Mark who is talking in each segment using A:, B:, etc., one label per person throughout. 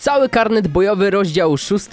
A: cały karnet bojowy rozdziału 6,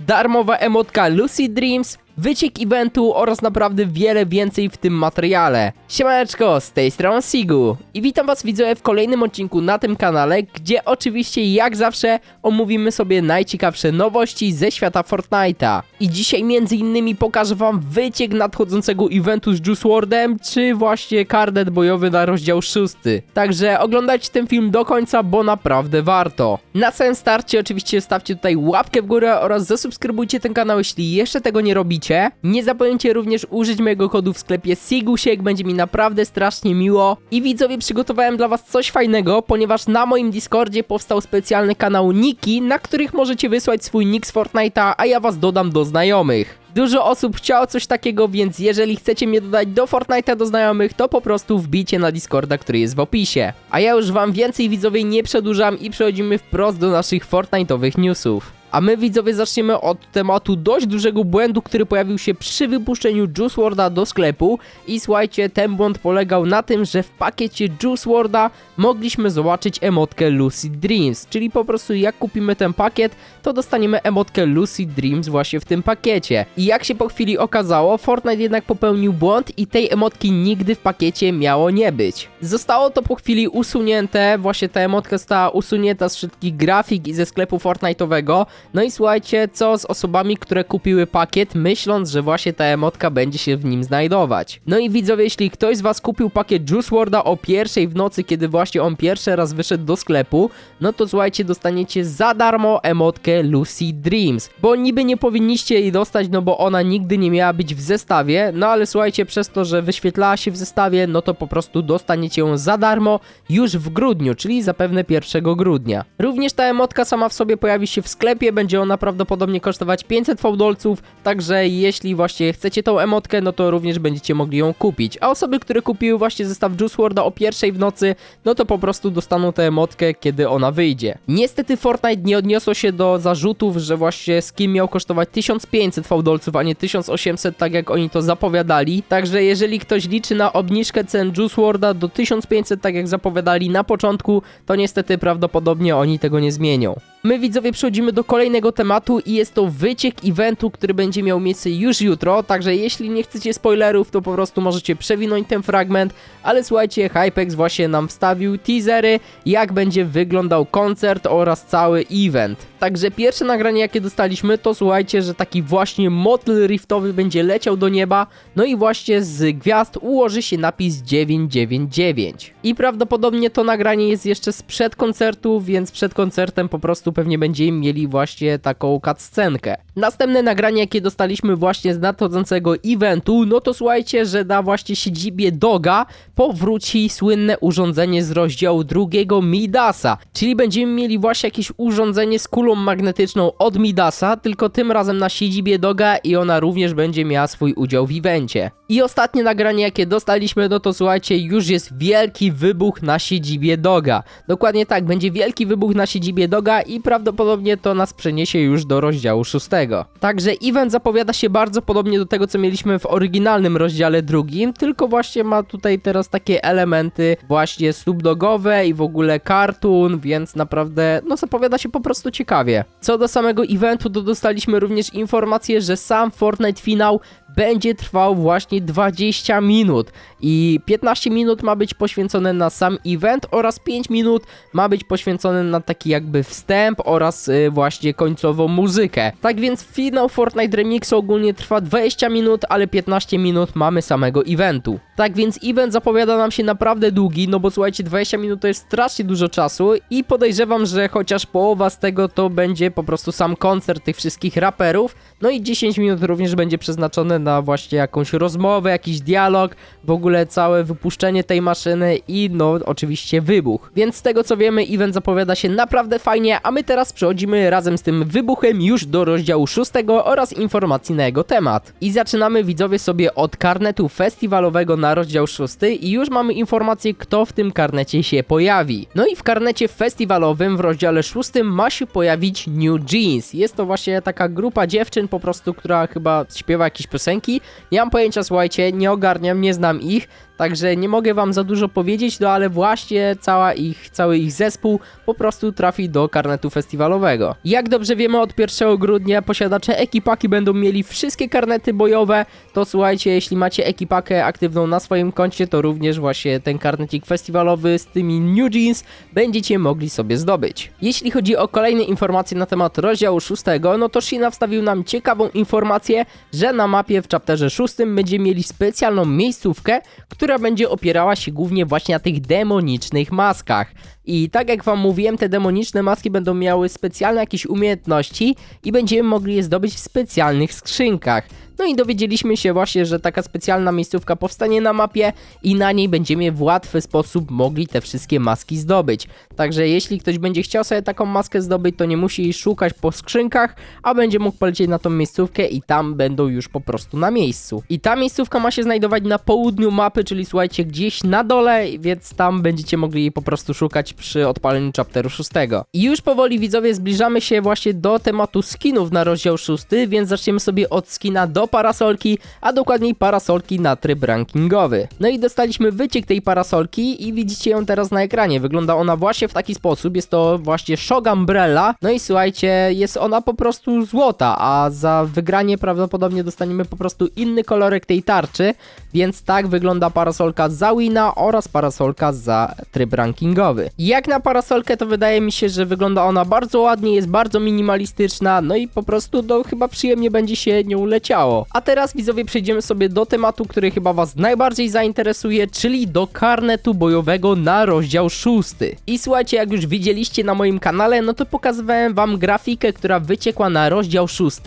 A: darmowa emotka Lucy Dreams, wyciek eventu oraz naprawdę wiele więcej w tym materiale. Siemaneczko, z tej strony Sigu i witam was widzowie w kolejnym odcinku na tym kanale, gdzie oczywiście jak zawsze omówimy sobie najciekawsze nowości ze świata Fortnite'a. I dzisiaj między innymi pokażę wam wyciek nadchodzącego eventu z Juice WRLDem, czy właśnie karnet bojowy na rozdział 6. Także oglądajcie ten film do końca, bo naprawdę warto. Na samym starcie oczywiście stawcie tutaj łapkę w górę oraz zasubskrybujcie ten kanał, jeśli jeszcze tego nie robicie. Nie zapomnijcie również użyć mojego kodu w sklepie Sigusiek, będzie mi naprawdę strasznie miło. I widzowie, przygotowałem dla was coś fajnego, ponieważ na moim Discordzie powstał specjalny kanał Niki, na których możecie wysłać swój nick z Fortnite'a, a ja was dodam do znajomych. Dużo osób chciało coś takiego, więc jeżeli chcecie mnie dodać do Fortnite'a do znajomych, to po prostu wbijcie na Discorda, który jest w opisie. A ja już wam więcej widzowie nie przedłużam i przechodzimy wprost do naszych Fortnite'owych newsów. A my widzowie zaczniemy od tematu dość dużego błędu, który pojawił się przy wypuszczeniu Juice WRLD'a do sklepu. I słuchajcie, ten błąd polegał na tym, że w pakiecie Juice WRLD'a mogliśmy zobaczyć emotkę Lucy Dreams. Czyli po prostu jak kupimy ten pakiet, to dostaniemy emotkę Lucy Dreams właśnie w tym pakiecie. I jak się po chwili okazało, Fortnite jednak popełnił błąd i tej emotki nigdy w pakiecie miało nie być. Zostało to po chwili usunięte, właśnie ta emotka została usunięta z wszystkich grafik i ze sklepu Fortnite'owego. No i słuchajcie, co z osobami, które kupiły pakiet, myśląc, że właśnie ta emotka będzie się w nim znajdować. No i widzowie, jeśli ktoś z was kupił pakiet Juice WRLD'a o pierwszej w nocy, kiedy właśnie on pierwszy raz wyszedł do sklepu, no to słuchajcie, dostaniecie za darmo emotkę Lucy Dreams. Bo niby nie powinniście jej dostać, no bo ona nigdy nie miała być w zestawie, no ale słuchajcie, przez to, że wyświetlała się w zestawie, no to po prostu dostaniecie ją za darmo już w grudniu, czyli zapewne 1 grudnia. Również ta emotka sama w sobie pojawi się w sklepie, będzie ona prawdopodobnie kosztować 500 fałdolców, także jeśli właśnie chcecie tą emotkę, no to również będziecie mogli ją kupić. A osoby, które kupiły właśnie zestaw Juice WRLD'a o pierwszej w nocy, no to po prostu dostaną tę emotkę, kiedy ona wyjdzie. Niestety Fortnite nie odniosło się do zarzutów, że właśnie skin miał kosztować 1500 fałdolców, a nie 1800, tak jak oni to zapowiadali. Także jeżeli ktoś liczy na obniżkę cen Juice WRLD'a do 1500, tak jak zapowiadali na początku, to niestety prawdopodobnie oni tego nie zmienią. My widzowie przechodzimy do kolejnego tematu i jest to wyciek eventu, który będzie miał miejsce już jutro, także jeśli nie chcecie spoilerów, to po prostu możecie przewinąć ten fragment, ale słuchajcie, Hypex właśnie nam wstawił teasery, jak będzie wyglądał koncert oraz cały event. Także pierwsze nagranie jakie dostaliśmy to słuchajcie, że taki właśnie motyl riftowy będzie leciał do nieba, no i właśnie z gwiazd ułoży się napis 999. I prawdopodobnie to nagranie jest jeszcze sprzed koncertu, więc przed koncertem po prostu pewnie będziemy mieli właśnie taką cutscenkę. Następne nagranie jakie dostaliśmy właśnie z nadchodzącego eventu, no to słuchajcie, że na właśnie siedzibie Doga powróci słynne urządzenie z rozdziału drugiego Midasa, czyli będziemy mieli właśnie jakieś urządzenie z kulą magnetyczną od Midasa, tylko tym razem na siedzibie Doga i ona również będzie miała swój udział w evencie. I ostatnie nagranie jakie dostaliśmy, no to słuchajcie, już jest wielki wybuch na siedzibie Doga. Dokładnie tak, będzie wielki wybuch na siedzibie Doga i prawdopodobnie to nas przeniesie już do rozdziału szóstego. Także event zapowiada się bardzo podobnie do tego, co mieliśmy w oryginalnym rozdziale drugim, tylko właśnie ma tutaj teraz takie elementy właśnie subdogowe i w ogóle cartoon, więc naprawdę, no zapowiada się po prostu ciekawie. Co do samego eventu, to dostaliśmy również informację, że sam Fortnite finał będzie trwał właśnie 20 minut i 15 minut ma być poświęcone na sam event oraz 5 minut ma być poświęcone na taki jakby wstęp oraz y, właśnie końcową muzykę. Tak więc finał Fortnite Remix ogólnie trwa 20 minut, ale 15 minut mamy samego eventu. Tak więc event zapowiada nam się naprawdę długi, no bo słuchajcie, 20 minut to jest strasznie dużo czasu i podejrzewam, że chociaż połowa z tego to będzie po prostu sam koncert tych wszystkich raperów, no i 10 minut również będzie przeznaczone na właśnie jakąś rozmowę, jakiś dialog, w ogóle całe wypuszczenie tej maszyny i no oczywiście wybuch. Więc z tego co wiemy, event zapowiada się naprawdę fajnie, a my teraz przechodzimy razem z tym wybuchem już do rozdziału 6 oraz informacji na jego temat. I zaczynamy widzowie sobie od karnetu festiwalowego na rozdział 6 i już mamy informację kto w tym karnecie się pojawi. No i w karnecie festiwalowym w rozdziale 6 ma się pojawić New Jeans. Jest to właśnie taka grupa dziewczyn po prostu, która chyba śpiewa jakieś piosenki. Nie mam pojęcia, słuchajcie, nie ogarniam, nie znam ich. Także nie mogę wam za dużo powiedzieć, no ale właśnie cała ich, cały ich zespół po prostu trafi do karnetu festiwalowego. Jak dobrze wiemy, od 1 grudnia posiadacze ekipaki będą mieli wszystkie karnety bojowe. To słuchajcie, jeśli macie ekipakę aktywną na swoim koncie, to również właśnie ten karnetik festiwalowy z tymi New Jeans będziecie mogli sobie zdobyć. Jeśli chodzi o kolejne informacje na temat rozdziału 6, no to Shina wstawił nam ciekawą informację, że na mapie w chapterze 6 będziemy mieli specjalną miejscówkę, która będzie opierała się głównie właśnie na tych demonicznych maskach. I tak jak wam mówiłem, te demoniczne maski będą miały specjalne jakieś umiejętności i będziemy mogli je zdobyć w specjalnych skrzynkach. No i dowiedzieliśmy się właśnie, że taka specjalna miejscówka powstanie na mapie i na niej będziemy w łatwy sposób mogli te wszystkie maski zdobyć. Także jeśli ktoś będzie chciał sobie taką maskę zdobyć, to nie musi jej szukać po skrzynkach, a będzie mógł polecieć na tą miejscówkę i tam będą już po prostu na miejscu. I ta miejscówka ma się znajdować na południu mapy, czyli słuchajcie, gdzieś na dole, więc tam będziecie mogli jej po prostu szukać przy odpaleniu chapteru 6. I już powoli widzowie zbliżamy się właśnie do tematu skinów na rozdział 6, więc zaczniemy sobie od skina do parasolki, a dokładniej parasolki na tryb rankingowy. No i dostaliśmy wyciek tej parasolki i widzicie ją teraz na ekranie. Wygląda ona właśnie w taki sposób, jest to właśnie Shog Umbrella. No i słuchajcie, jest ona po prostu złota, a za wygranie prawdopodobnie dostaniemy po prostu inny kolorek tej tarczy, więc tak wygląda parasolka za wina oraz parasolka za tryb rankingowy. Jak na parasolkę to wydaje mi się, że wygląda ona bardzo ładnie, jest bardzo minimalistyczna, no i po prostu no, chyba przyjemnie będzie się nią leciało. A teraz widzowie przejdziemy sobie do tematu, który chyba was najbardziej zainteresuje, czyli do karnetu bojowego na rozdział 6. I słuchajcie, jak już widzieliście na moim kanale, no to pokazywałem wam grafikę, która wyciekła na rozdział 6.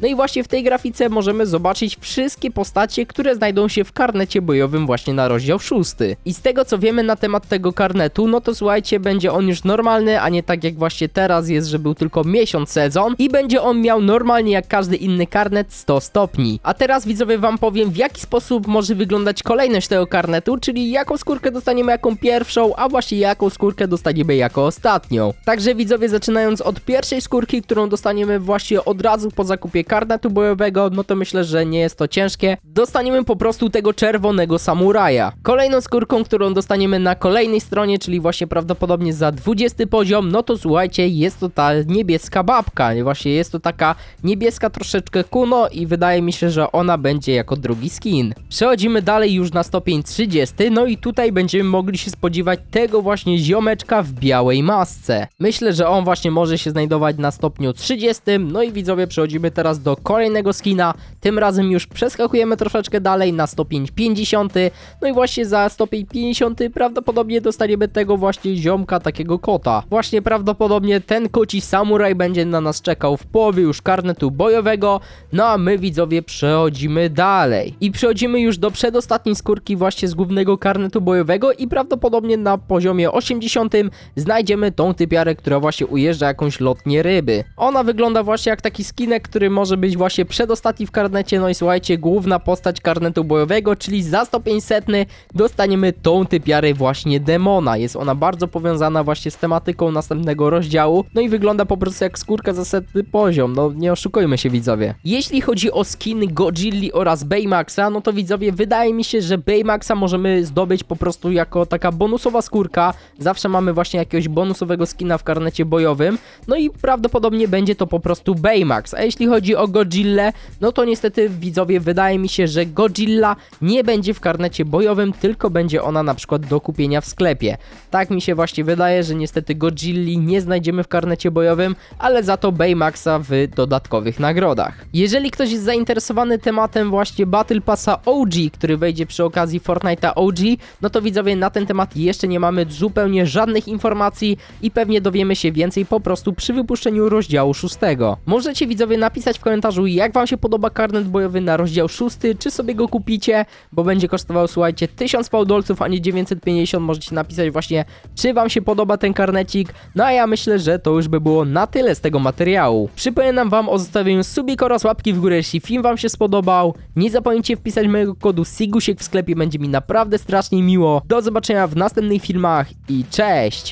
A: No i właśnie w tej grafice możemy zobaczyć wszystkie postacie, które znajdą się w karnecie bojowym właśnie na rozdział 6. I z tego co wiemy na temat tego karnetu, no to słuchajcie, będzie on już normalny, a nie tak jak właśnie teraz jest, że był tylko miesiąc sezon i będzie on miał normalnie jak każdy inny karnet 100 stopni. A teraz widzowie wam powiem w jaki sposób może wyglądać kolejność tego karnetu, czyli jaką skórkę dostaniemy jaką pierwszą, a właśnie jaką skórkę dostaniemy jako ostatnią. Także widzowie zaczynając od pierwszej skórki, którą dostaniemy właśnie od razu po zakupie karnetu bojowego, no to myślę, że nie jest to ciężkie. Dostaniemy po prostu tego czerwonego samuraja. Kolejną skórką, którą dostaniemy na kolejnej stronie, czyli właśnie prawdopodobnie za 20 poziom, no to słuchajcie, jest to ta niebieska babka. Właśnie jest to taka niebieska troszeczkę kuno i wydaje mi się, że ona będzie jako drugi skin. Przechodzimy dalej już na stopień 30, no i tutaj będziemy mogli się spodziewać tego właśnie ziomeczka w białej masce. Myślę, że on właśnie może się znajdować na stopniu 30, no i widzowie przechodzimy teraz do kolejnego skina, tym razem już przeskakujemy troszeczkę dalej na stopień 50, no i właśnie za stopień 50 prawdopodobnie dostaniemy tego właśnie ziomka, takiego kota. Właśnie prawdopodobnie ten koci samuraj będzie na nas czekał w połowie już karnetu bojowego, no a my widzowie przechodzimy dalej. I przechodzimy już do przedostatniej skórki właśnie z głównego karnetu bojowego i prawdopodobnie na poziomie 80 znajdziemy tą typiarę, która właśnie ujeżdża jakąś lotnię ryby. Ona wygląda właśnie jak taki skinek, który może być właśnie przedostatni w karnecie, no i słuchajcie, główna postać karnetu bojowego, czyli za stopień setny dostaniemy tą typiarę właśnie demona. Jest ona bardzo powiązana właśnie z tematyką następnego rozdziału, no i wygląda po prostu jak skórka za setny poziom, no nie oszukujmy się widzowie. Jeśli chodzi o skin Godzilli oraz Baymaxa, no to widzowie, wydaje mi się, że Baymaxa możemy zdobyć po prostu jako taka bonusowa skórka. Zawsze mamy właśnie jakiegoś bonusowego skina w karnecie bojowym, no i prawdopodobnie będzie to po prostu Baymax. A jeśli chodzi o Godzillę, no to niestety widzowie, wydaje mi się, że Godzilla nie będzie w karnecie bojowym, tylko będzie ona na przykład do kupienia w sklepie. Tak mi się właśnie wydaje, że niestety Godzilli nie znajdziemy w karnecie bojowym, ale za to Baymaxa w dodatkowych nagrodach. Jeżeli ktoś jest zainteresowany tematem właśnie Battle Passa OG, który wejdzie przy okazji Fortnite'a OG, no to widzowie na ten temat jeszcze nie mamy zupełnie żadnych informacji i pewnie dowiemy się więcej po prostu przy wypuszczeniu rozdziału 6. Możecie widzowie napisać w komentarzu jak wam się podoba karnet bojowy na rozdział 6, czy sobie go kupicie, bo będzie kosztował słuchajcie 1000 fałdolców, a nie 950. Możecie napisać właśnie czy wam się podoba ten karnecik, no a ja myślę, że to już by było na tyle z tego materiału. Przypominam wam o zostawieniu subika oraz łapki w górę, jeśli film wam się spodobał. Nie zapomnijcie wpisać mojego kodu SIGUSIEK w sklepie, będzie mi naprawdę strasznie miło. Do zobaczenia w następnych filmach i cześć!